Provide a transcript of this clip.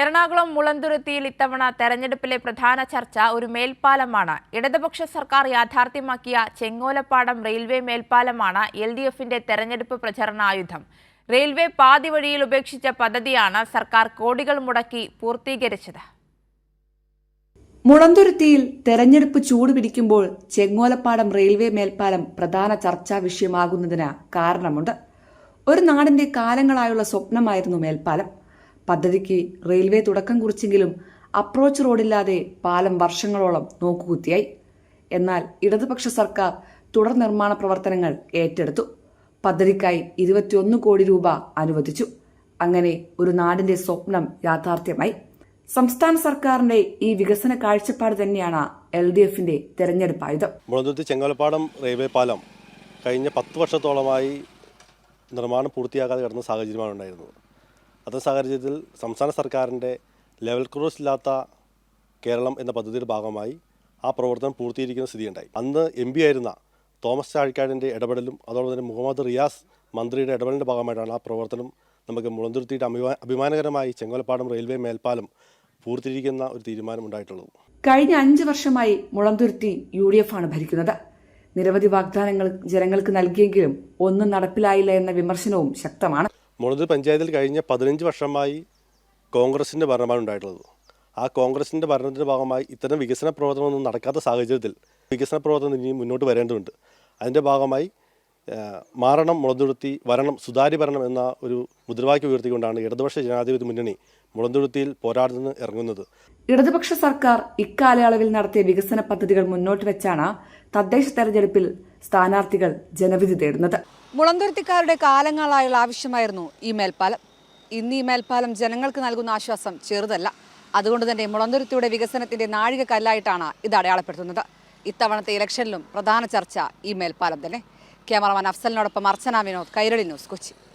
എറണാകുളം മുളന്തുരുത്തിയിൽ ഇത്തവണ തെരഞ്ഞെടുപ്പിലെ പ്രധാന ചർച്ച ഒരു മേൽപ്പാലമാണ്. ഇടതുപക്ഷ സർക്കാർ യാഥാർത്ഥ്യമാക്കിയ ചെങ്ങോലപ്പാടം റെയിൽവേ മേൽപ്പാലമാണ് എൽ ഡി എഫിന്റെ തെരഞ്ഞെടുപ്പ് പ്രചരണ ആയുധം. റെയിൽവേ പാതി വഴിയിൽ ഉപേക്ഷിച്ച പദ്ധതിയാണ് സർക്കാർ കോടികൾ മുടക്കി പൂർത്തീകരിച്ചത്. മുളന്തുരുത്തിയിൽ തെരഞ്ഞെടുപ്പ് ചൂടുപിടിക്കുമ്പോൾ ചെങ്ങോലപ്പാടം റെയിൽവേ മേൽപ്പാലം പ്രധാന ചർച്ചാ വിഷയമാകുന്നതിന് കാരണമുണ്ട്. ഒരു നാടിന്റെ കാലങ്ങളായുള്ള സ്വപ്നമായിരുന്നു മേൽപ്പാലം. പദ്ധതിക്ക് റെയിൽവേ തുടക്കം കുറിച്ചെങ്കിലും അപ്രോച്ച് റോഡില്ലാതെ പാലം വർഷങ്ങളോളം നോക്കുകുത്തിയായി. എന്നാൽ ഇടതുപക്ഷ സർക്കാർ തുടർ നിർമ്മാണ പ്രവർത്തനങ്ങൾ ഏറ്റെടുത്തു. പദ്ധതിക്കായി ഇരുപത്തിയൊന്ന് കോടി രൂപ അനുവദിച്ചു. അങ്ങനെ ഒരു നാടിന്റെ സ്വപ്നം യാഥാർത്ഥ്യമായി. സംസ്ഥാന സർക്കാരിന്റെ ഈ വികസന കാഴ്ചപ്പാട് തന്നെയാണ് എൽ ഡി എഫിന്റെ തെരഞ്ഞെടുപ്പ് ആയുധം ചെങ്ങോലപ്പാടം റെയിൽവേ പാലം കഴിഞ്ഞ പത്ത് വർഷത്തോളമായി നിർമ്മാണം പൂർത്തിയാക്കാതെ കിടന്ന സാഹചര്യമാണ് ഉണ്ടായിരുന്നത്. അത്തരം സാഹചര്യത്തിൽ സംസ്ഥാന സർക്കാരിന്റെ ലെവൽ ക്രോസ് ഇല്ലാത്ത കേരളം എന്ന പദ്ധതിയുടെ ഭാഗമായി ആ പ്രവർത്തനം പൂർത്തീകരിക്കുന്ന സ്ഥിതിയുണ്ടായി. അന്ന് എം പി ആയിരുന്ന തോമസ് ചാഴിക്കാടിന്റെ ഇടപെടലും അതോടൊപ്പം തന്നെ മുഹമ്മദ് റിയാസ് മന്ത്രിയുടെ ഇടപെടലിന്റെ ഭാഗമായിട്ടാണ് ആ പ്രവർത്തനം നമുക്ക് മുളന്തുരുത്തിയിട്ട് അഭിമാ അഭിമാനകരമായി ചെങ്ങോലപ്പാടം റെയിൽവേ മേൽപ്പാലം പൂർത്തീകരിക്കുന്ന ഒരു തീരുമാനം ഉണ്ടായിട്ടുള്ളത് കഴിഞ്ഞ അഞ്ച് വർഷമായി മുളന്തുരുത്തി യു ഡി എഫ് ആണ് ഭരിക്കുന്നത്. നിരവധി വാഗ്ദാനങ്ങൾ ജനങ്ങൾക്ക് നൽകിയെങ്കിലും ഒന്നും നടപ്പിലായില്ല എന്ന വിമർശനവും ശക്തമാണ്. മുളന്തുരുത്തി പഞ്ചായത്തിൽ കഴിഞ്ഞ പതിനഞ്ച് വർഷമായി കോൺഗ്രസിന്റെ ഭരണമാണ് ഉണ്ടായിട്ടുള്ളത്. ആ കോൺഗ്രസിന്റെ ഭരണത്തിന്റെ ഭാഗമായി ഇത്തരം വികസന പ്രവർത്തനമൊന്നും നടക്കാത്ത സാഹചര്യത്തിൽ വികസന പ്രവർത്തനം ഇനി മുന്നോട്ട് വരേണ്ടതുണ്ട്. അതിന്റെ ഭാഗമായി മാറണം മുളന്തുരുത്തി വരണം സുതാര്യ ഭരണം എന്ന ഒരു മുദ്രാവാക്യം ഉയർത്തിക്കൊണ്ടാണ് ഇടതുപക്ഷ ജനാധിപത്യ മുന്നണി മുളന്തുരുത്തിയിൽ പോരാടുന്ന ഇറങ്ങുന്നത്. ഇടതുപക്ഷ സർക്കാർ ഇക്കാലയളവിൽ നടത്തിയ വികസന പദ്ധതികൾ മുന്നോട്ട് വെച്ചാണ് തദ്ദേശ തെരഞ്ഞെടുപ്പിൽ സ്ഥാനാർത്ഥികൾ ജനവിധി തേടുന്നത്. മുളന്തുരുത്തിക്കാരുടെ കാലങ്ങളായുള്ള ആവശ്യമായിരുന്നു ഈ മേൽപ്പാലം. ഇന്ന് ഈ മേൽപ്പാലം ജനങ്ങൾക്ക് നൽകുന്ന ആശ്വാസം ചെറുതല്ല. അതുകൊണ്ട് തന്നെ മുളന്തുരുത്തിയുടെ വികസനത്തിന്റെ നാഴിക കല്ലായിട്ടാണ് ഇത് അടയാളപ്പെടുത്തുന്നത്. ഇത്തവണത്തെ ഇലക്ഷനിലും പ്രധാന ചർച്ച ഈ മേൽപ്പാലം തന്നെ. ക്യാമറമാൻ അഫ്സലിനോടൊപ്പം അർച്ചന വിനോദ് കൈരളി ന്യൂസ് കൊച്ചി.